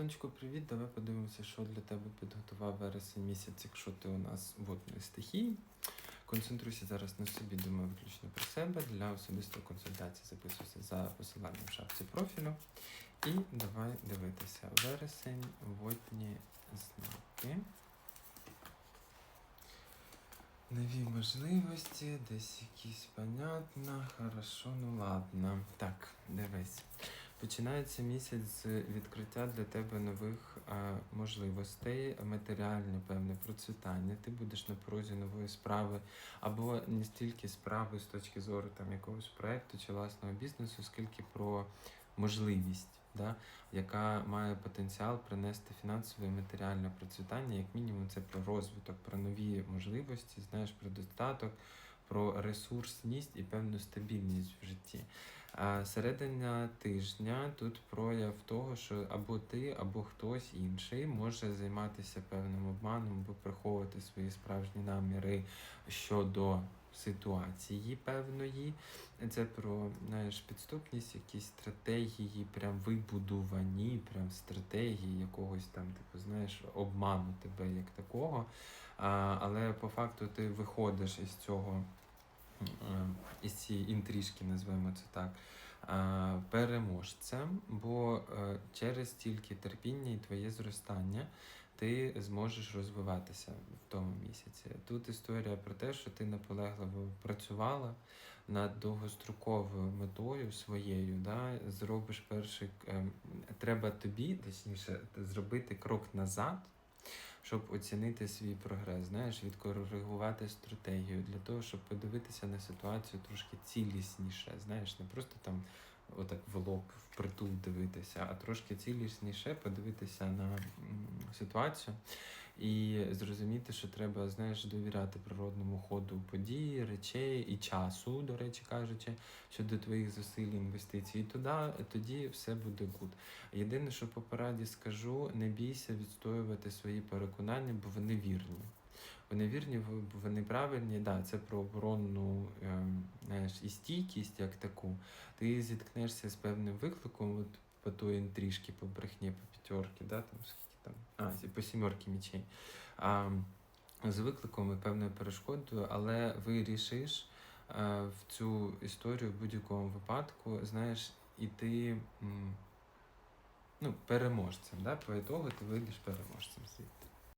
Сонечко, привіт. Давай подивимося, що для тебе підготував вересень місяць, якщо ти у нас водної стихії. Концентруйся зараз на собі, думаю, виключно про себе. Для особистої консультації записуйся за посиланням в шапці профілю. І давай дивитися. Вересень, водні знаки. Нові можливості, десь якісь понятно, хорошо, ну ладно. Так, дивись. Починається місяць з відкриття для тебе нових е, можливостей, матеріальне певне процвітання. Ти будеш на порозі нової справи, або не стільки справи з точки зору там якогось проекту чи власного бізнесу, скільки про можливість, да, яка має потенціал принести фінансове і матеріальне процвітання. Як мінімум, це про розвиток, про нові можливості, знаєш, про достаток, про ресурсність і певну стабільність в житті. А середина тижня тут прояв того, що або ти, або хтось інший може займатися певним обманом, або приховувати свої справжні наміри щодо ситуації певної. Це про знаєш, підступність, якісь стратегії, прям вибудувані, прям стратегії якогось там, типу, знаєш, обману тебе як такого. А, але по факту ти виходиш із цього із цієї інтрижки, назвемо це так, е, переможцем, бо е, через стільки терпіння і твоє зростання ти зможеш розвиватися в тому місяці. Тут історія про те, що ти наполегливо працювала над довгостроковою метою своєю, да, зробиш перший, е, треба тобі, точніше, зробити крок назад щоб оцінити свій прогрес, знаєш, відкоригувати стратегію для того, щоб подивитися на ситуацію трошки цілісніше. Знаєш, не просто там отак в лоб впритул дивитися, а трошки цілісніше подивитися на ситуацію і зрозуміти, що треба, знаєш, довіряти природному ходу подій, речей і часу, до речі кажучи, щодо твоїх зусиль, інвестицій. І туди, тоді все буде гуд. Єдине, що по пораді скажу, не бійся відстоювати свої переконання, бо вони вірні. Вони вірні, вони правильні, да, це про оборонну ем, знаєш, і стійкість як таку. Ти зіткнешся з певним викликом, от по тої інтрижки, по брехні, по п'ятерки, да, там там, а, по сімерки мічей. А, з викликом і певною перешкодою, але вирішиш е, в цю історію в будь-якому випадку, знаєш, іти ти ну, переможцем. Да? По ітогу ти вийдеш переможцем. звідти.